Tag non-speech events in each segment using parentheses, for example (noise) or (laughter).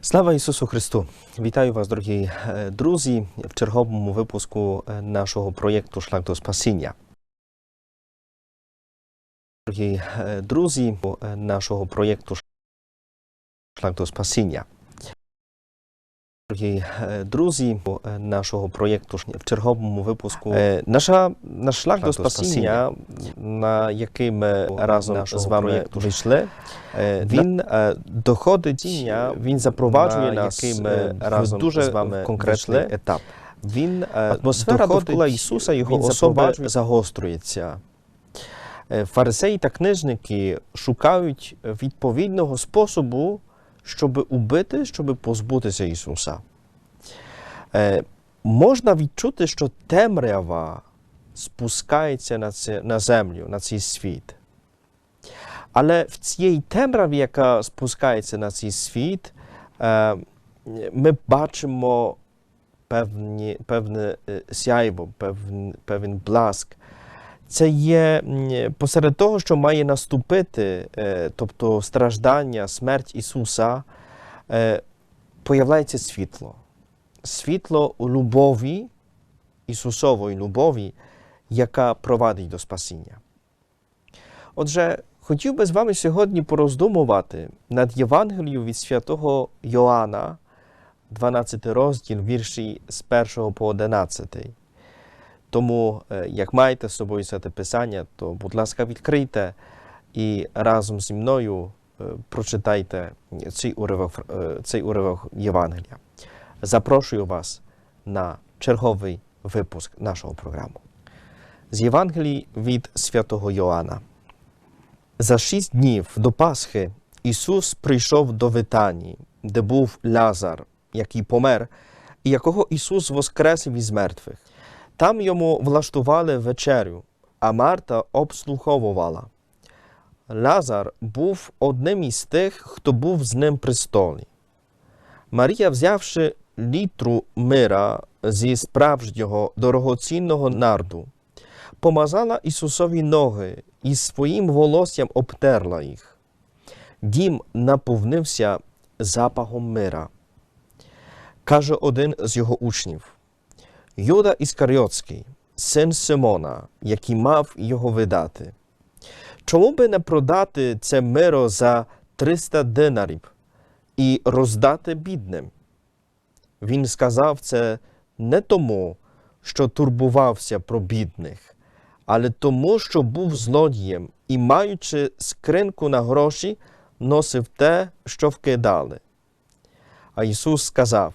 Слава Ісусу Христу! Вітаю вас, дорогі е, друзі, в черговому випуску е, нашого проєкту Шлях до Спасіння. Дорогі е, друзі, нашого проєкту Шлях до Спасіння. Дорогі е, друзі, е, нашого проєкту в черговому випуску. Е, Наша, наш шлях до спасіння, на який ми разом з вами вийшли, він доходить, він запроваджує на нас який ми разом дуже з вами конкретний етап. Він Атмосфера довкола Ісуса, його запроваджує, загострюється. Фарисеї та книжники шукають відповідного способу, щоб убити, щоб позбутися Ісуса. Е, Можна відчути, що темрява спускається на, це, на землю, на цей світ. Але в цій темряві, яка спускається на цей світ, е, ми бачимо певні, певне е, сяйво, певен, певен бласк. Це є посеред того, що має наступити, е, тобто страждання, смерть Ісуса, е, появляється світло. Світло у любові, Ісусової любові, яка провадить до спасіння. Отже, хотів би з вами сьогодні пороздумувати над Євангелією від святого Йоанна, 12 розділ, вірші з 1 по 11. Тому, е, як маєте з собою святе Писання, то, будь ласка, відкрийте і разом зі мною е, прочитайте цей уривок, е, цей уривок Євангелія. Запрошую вас на черговий випуск нашого програму. З Євангелії від святого Йоанна. За шість днів до Пасхи Ісус прийшов до Витанії, де був Лазар, який помер, і якого Ісус воскресив із мертвих. Там йому влаштували вечерю, а Марта обслуховувала. Лазар був одним із тих, хто був з ним при столі. Марія, взявши літру мира зі справжнього дорогоцінного нарду, помазала Ісусові ноги і своїм волоссям обтерла їх. Дім наповнився запахом мира. Каже один з його учнів. Юда Іскаріотський, син Симона, який мав його видати. Чому би не продати це миро за 300 динарів і роздати бідним? Він сказав це не тому, що турбувався про бідних, але тому, що був злодієм і, маючи скринку на гроші, носив те, що вкидали. А Ісус сказав: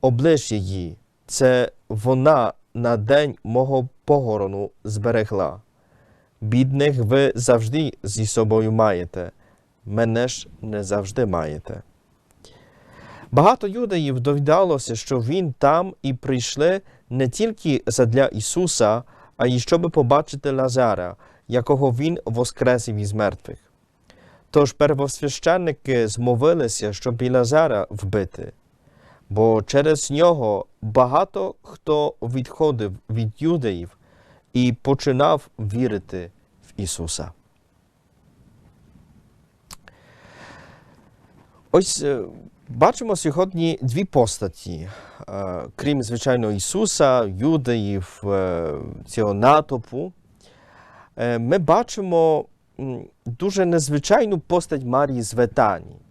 оближ її, це вона на день мого похорону зберегла. Бідних ви завжди зі собою маєте, мене ж не завжди маєте. Багато юдеїв довідалося, що він там і прийшли не тільки задля Ісуса, а й щоб побачити Лазара, якого він воскресив із мертвих. Тож первосвященники змовилися, щоб і Лазара вбити, бо через нього багато хто відходив від юдеїв і починав вірити в Ісуса. Ось е, бачимо сьогодні дві постаті. Е, Крім, звичайно, Ісуса, юдеїв, е, цього натовпу. Е, Ми бачимо дуже незвичайну постать Марії з Ветані, Е,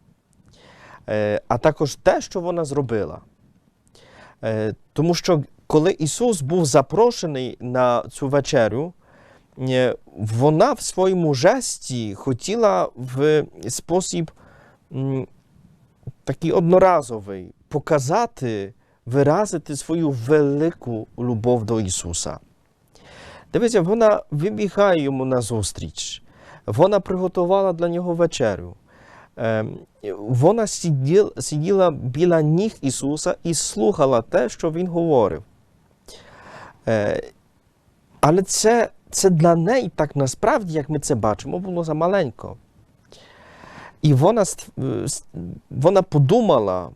а також те, що вона зробила. Е, Тому що коли Ісус був запрошений на цю вечерю, е, вона в своєму жесті хотіла в спосіб такий одноразовий показати, виразити свою велику любов до Ісуса. Дивіться, вона вибігає йому назустріч. Вона приготувала для нього вечерю. Ем, Вона сиділа, біля ніг Ісуса і слухала те, що Він говорив. Е, Але це, це для неї так насправді, як ми це бачимо, було замаленько. І вона, е, вона подумала,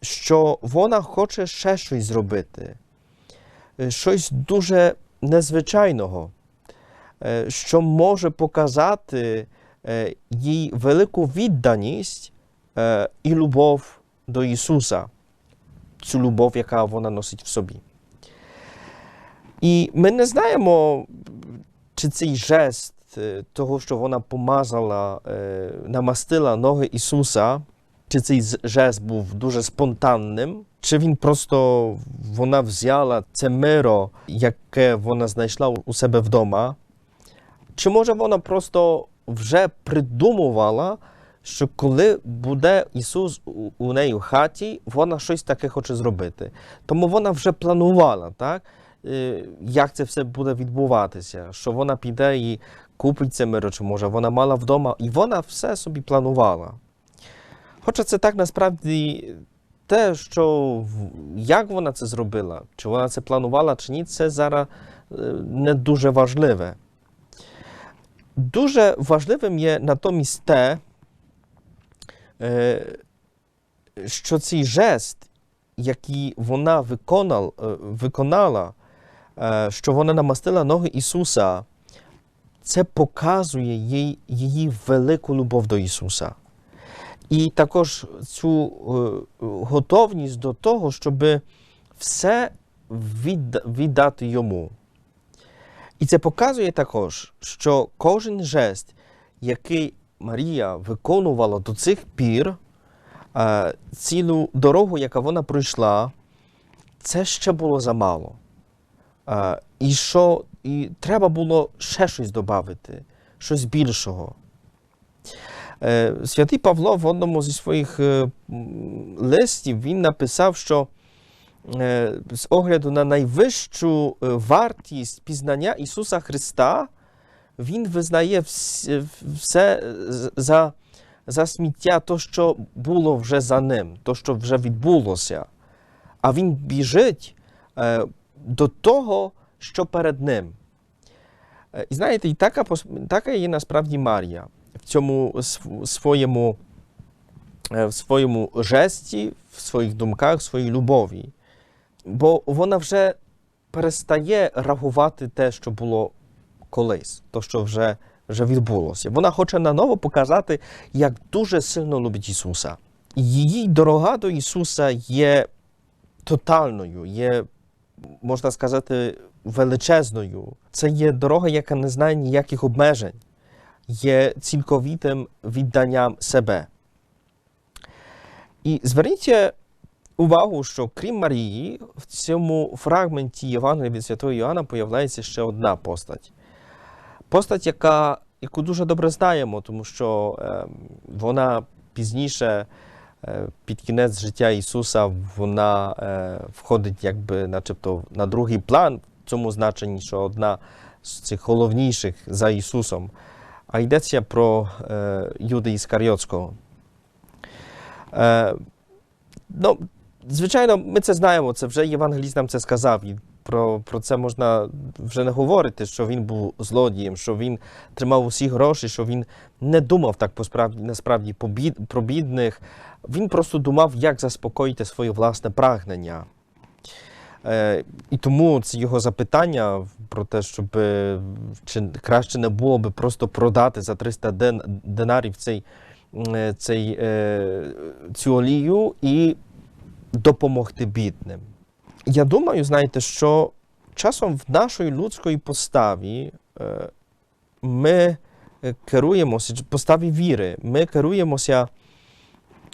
що вона хоче ще щось зробити, е, щось дуже незвичайного, що може показати їй велику відданість е, і любов до Ісуса, цю любов, яка вона носить в собі. І ми не знаємо, чи цей жест е, того, що вона помазала, е, намастила ноги Ісуса, чи цей жест був дуже спонтанним, чи він просто вона взяла це миро, яке вона знайшла у себе вдома, чи може вона просто вже придумувала, що коли буде Ісус у- неї в хаті, вона щось таке хоче зробити. Тому вона вже планувала, так? е, як це все буде відбуватися, що вона піде і купить це миро, чи може вона мала вдома, і вона все собі планувала. Хоча це так насправді те, що як вона це зробила, чи вона це планувала, чи ні, це зараз е, не дуже важливе. Дуже важливим є натомість те, е, що цей жест, який вона е, виконала, е, що вона намастила ноги Ісуса, це показує їй, її велику любов до Ісуса. І також цю готовність до того, щоб все віддати йому. І це показує також, що кожен жест, який Марія виконувала до цих пір, е, цілу дорогу, яку вона пройшла, це ще було замало. Е, І що і треба було ще щось додати, щось більшого. Е, Святий Павло в одному зі своїх листів він написав, що е, огляду на найвищу е, вартість пізнання Ісуса Христа, Він визнає вс- все з- за, за сміття, то, що було вже за ним, то, що вже відбулося. А Він біжить е, до того, що перед ним. Е, І знаєте, і така, така є насправді Марія в цьому своєму, е, в своєму жесті, в своїх думках, в своїй любові. Бо вона вже перестає рахувати те, що було колись, то, що вже, вже відбулося. Вона хоче наново показати, як дуже сильно любить Ісуса. Її дорога до Ісуса є тотальною, є, можна сказати, величезною. Це є дорога, яка не знає ніяких обмежень, є цілковитим відданням себе. І зверніть увагу, що крім Марії, в цьому фрагменті Євангелія від Святого Йоанна появляється ще одна постать. Постать, яка, яку дуже добре знаємо, тому що е, вона пізніше, е, під кінець життя Ісуса, вона е, входить якби начебто на другий план в цьому значенні, що одна з цих головніших за Ісусом. А йдеться про е, Юди Іскаріотського. Е, ну, звичайно, ми це знаємо, це вже євангеліст нам це сказав. І про, про це можна вже не говорити, що він був злодієм, що він тримав усі гроші, що він не думав так посправді, насправді про бідних. Він просто думав, як заспокоїти своє власне прагнення. Е, і тому це його запитання про те, щоб е, чи краще не було би просто продати за 300 ден, динарів цей, е, цей, е, цю олію і допомогти бідним. Я думаю, знаєте, що часом в нашій людської поставі е, ми е, керуємося, поставі віри, ми керуємося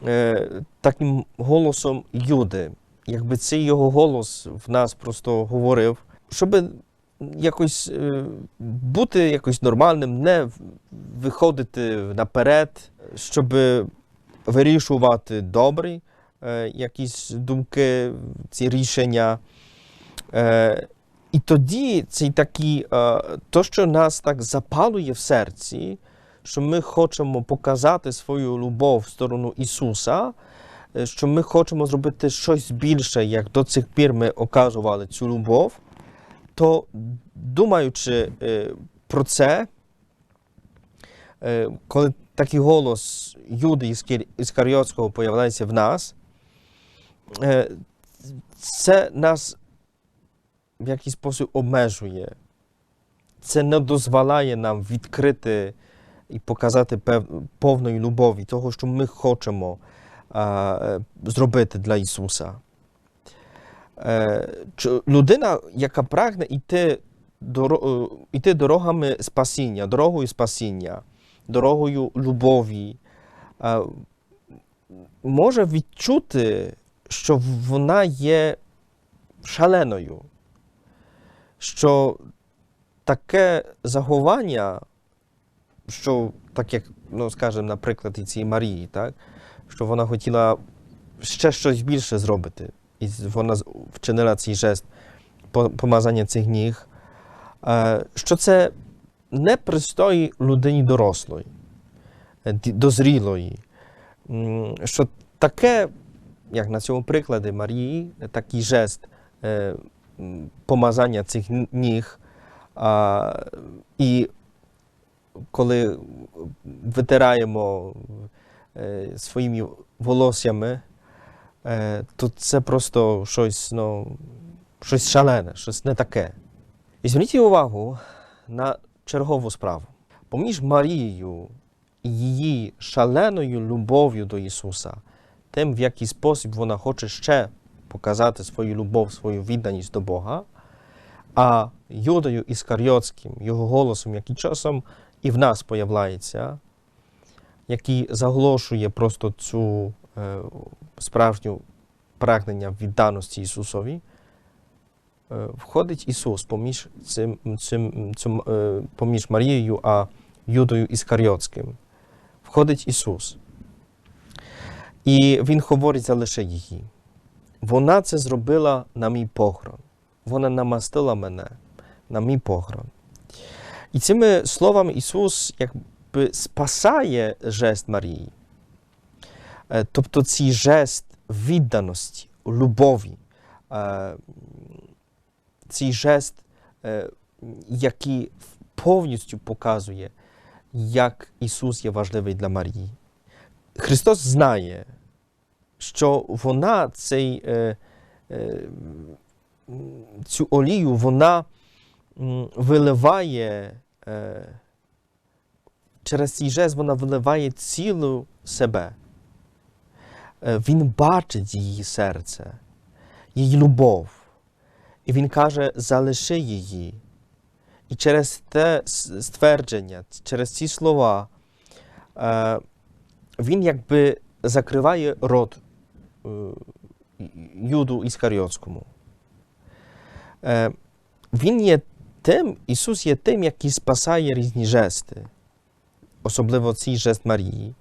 е, таким голосом Юди. Якби цей його голос в нас просто говорив, щоб якось бути якось нормальним, не виходити наперед, щоб вирішувати добрі е, якісь думки, ці рішення. Е, і тоді цей такий, е, то, що нас так запалує в серці, що ми хочемо показати свою любов в сторону Ісуса, е, що ми хочемо зробити щось більше, як до цих пір ми оказували цю любов, то думаючи е, про це, е, коли такий голос Юди Іскар- Іскаріотського появляється в нас, е, це нас в якийсь спосіб обмежує. Це не дозволяє нам відкрити і показати повної любові, того, що ми хочемо е, зробити для Ісуса. Е, людина, яка прагне йти, е, йти дорогами спасіння, дорогою спасіння, дорогою любові, е, може відчути, що вона є шаленою, що таке заховання, що так як, ну, скажімо, наприклад, і цій Марії, так, що вона хотіла ще щось більше зробити. І вона вчинила цей жест помазання цих ніг, е, що це не пристої людині дорослої, е, дозрілої. Що таке, як на цьому прикладі Марії, такий жест е, помазання цих ніг. А, і коли витираємо е, своїми волоссями, е, то це просто щось, ну, щось шалене, щось не таке. І зверніть увагу на чергову справу. Поміж Марією і її шаленою любов'ю до Ісуса, тим, в який спосіб вона хоче ще показати свою любов, свою відданість до Бога, а Юдою Іскаріотським, його голосом, який часом і в нас появляється, який заголошує просто цю е, справжню прагнення відданості Ісусові, е, входить Ісус поміж, цим, цим, цим, е, поміж Марією а Юдою Іскаріотським. Входить Ісус. І Він говорить залише її. Вона це зробила на мій похорон. Вона намастила мене на мій похорон. І цими словами Ісус якби спасає жест Марії. Е, Тобто цей жест відданості, любові, е, цей жест, е, який повністю показує, як Ісус є важливий для Марії. Христос знає, що вона цей, е, е, цю олію вона виливає е, через цей жест вона виливає цілу себе. Він бачить її серце, її любов. І він каже: залиши її. І через те ствердження, через ці слова, він якби закриває рот е, Юду Іскаріотському. Е, Він є тим, Ісус є тим, який спасає різні жести, особливо цей жест Марії.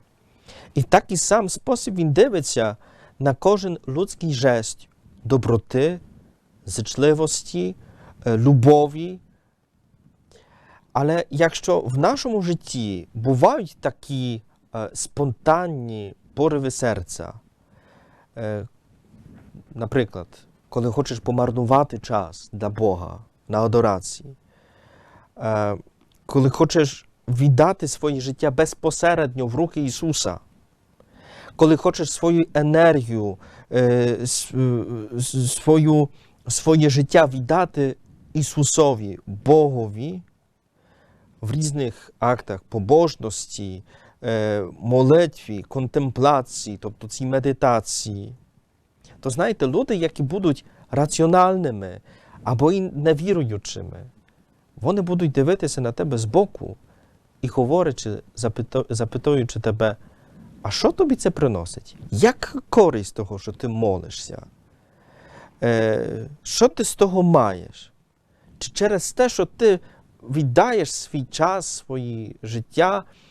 І в такий сам спосіб він дивиться на кожен людський жест доброти, зичливості, е, любові. Але якщо в нашому житті бувають такі спонтанні пориви серця, е, наприклад, коли хочеш помарнувати час для Бога на адорації, е, коли хочеш віддати своє життя безпосередньо в руки Ісуса, коли хочеш свою енергію, е, е, свою, своє життя віддати Ісусові, Богові в різних актах побожності, е, молитві, контемплації, тобто цій медитації, то знаєте, люди, які будуть раціональними або і невіруючими, вони будуть дивитися на тебе збоку і говорячи, запитуючи тебе, а що тобі це приносить? Яка користь того, що ти молишся? Е, що ти з того маєш? Чи через те, що ти віддаєш свій час, своє життя, е,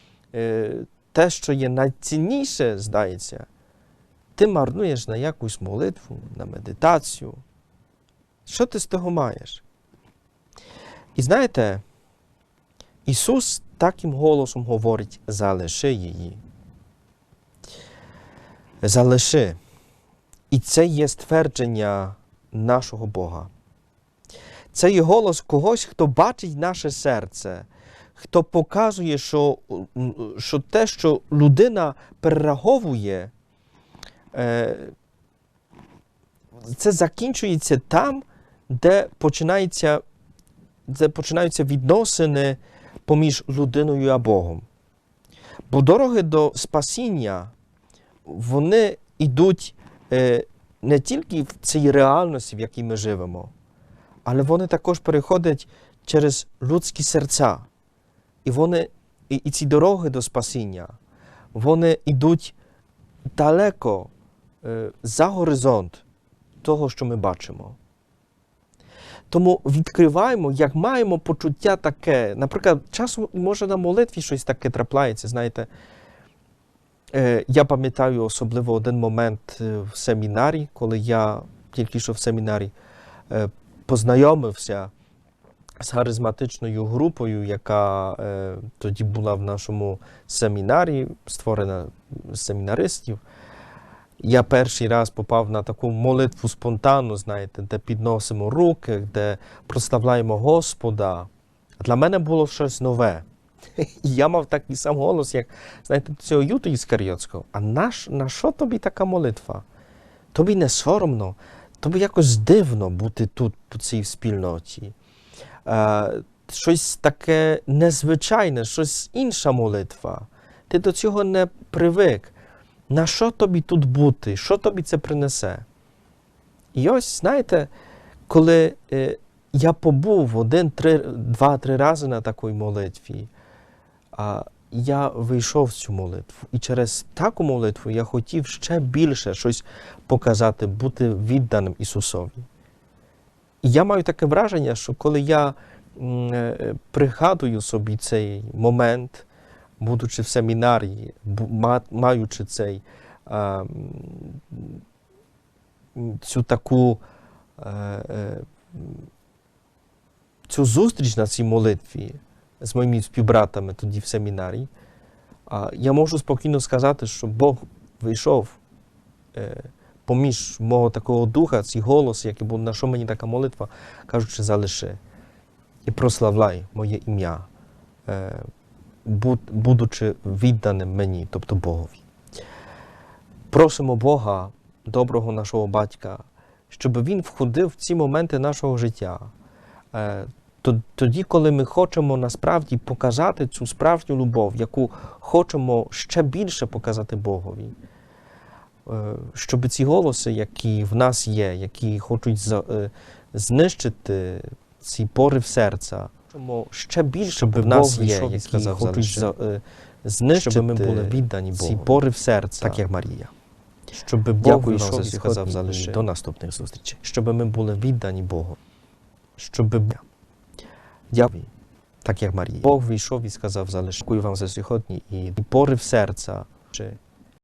те, що є найцінніше, здається, ти марнуєш на якусь молитву, на медитацію. Що ти з того маєш? І знаєте, Ісус таким голосом говорить: залиши її. Залиши. І це є ствердження нашого Бога. Це є голос когось, хто бачить наше серце, хто показує, що, що те, що людина перераховує, е, це закінчується там, де починається, де починаються відносини поміж людиною і Богом. Бо дороги до спасіння, вони йдуть е, не тільки в цій реальності, в якій ми живемо, але вони також переходять через людські серця. І вони, і, і ці дороги до спасіння, вони йдуть далеко е, за горизонт того, що ми бачимо. Тому відкриваємо, як маємо почуття таке. Наприклад, часом може на молитві щось таке трапляється. Знаєте, е, я пам'ятаю особливо один момент е, в семінарі, коли я тільки що в семінарі е, познайомився з харизматичною групою, яка е, тоді була в нашому семінарі, створена з семінаристів. Я перший раз попав на таку молитву спонтанну, знаєте, де підносимо руки, де прославляємо Господа. Для мене було щось нове. І (laughs) я мав такий сам голос, як знаєте, цього Юта Іскаріотського. А наш, на що тобі така молитва? Тобі не соромно, тобі якось дивно бути тут, у цій спільноті. Е, щось таке незвичайне, щось інша молитва. Ти до цього не привик. На що тобі тут бути? Що тобі це принесе? І ось, знаєте, коли е, я побув один, три, два-три рази на такій молитві, я вийшов в цю молитву. І через таку молитву я хотів ще більше щось показати, бути відданим Ісусові. І я маю таке враження, що коли я е, пригадую собі цей момент, будучи в семінарії, маючи цей, цю таку е, е, цю зустріч на цій молитві з моїми співбратами тоді в семінарії, я можу спокійно сказати, що Бог вийшов поміж мого такого духа, цей голос, який був, на що мені така молитва, кажучи, залиши і прославляй моє ім'я. Е, будучи відданим мені, тобто Богові. Просимо Бога, доброго нашого батька, щоб Він входив в ці моменти нашого життя. Е, Тоді, коли ми хочемо насправді показати цю справжню любов, яку хочемо ще більше показати Богові, щоб ці голоси, які в нас є, які хочуть е, знищити ці порив серця, хочемо ще більше, щоб в нас Бог є, які сказав, хочуть за- е, знищити Щоб ми були віддані ці ці порив серця, так як Марія. щоб Бог за і сказав, сьогодні До наступних зустрічей. Щоб ми були віддані Богу. Щоб Дякую. Так як Марія. Бог війшов і сказав, залиши. Дякую вам за сьогодні і порив серця. Чи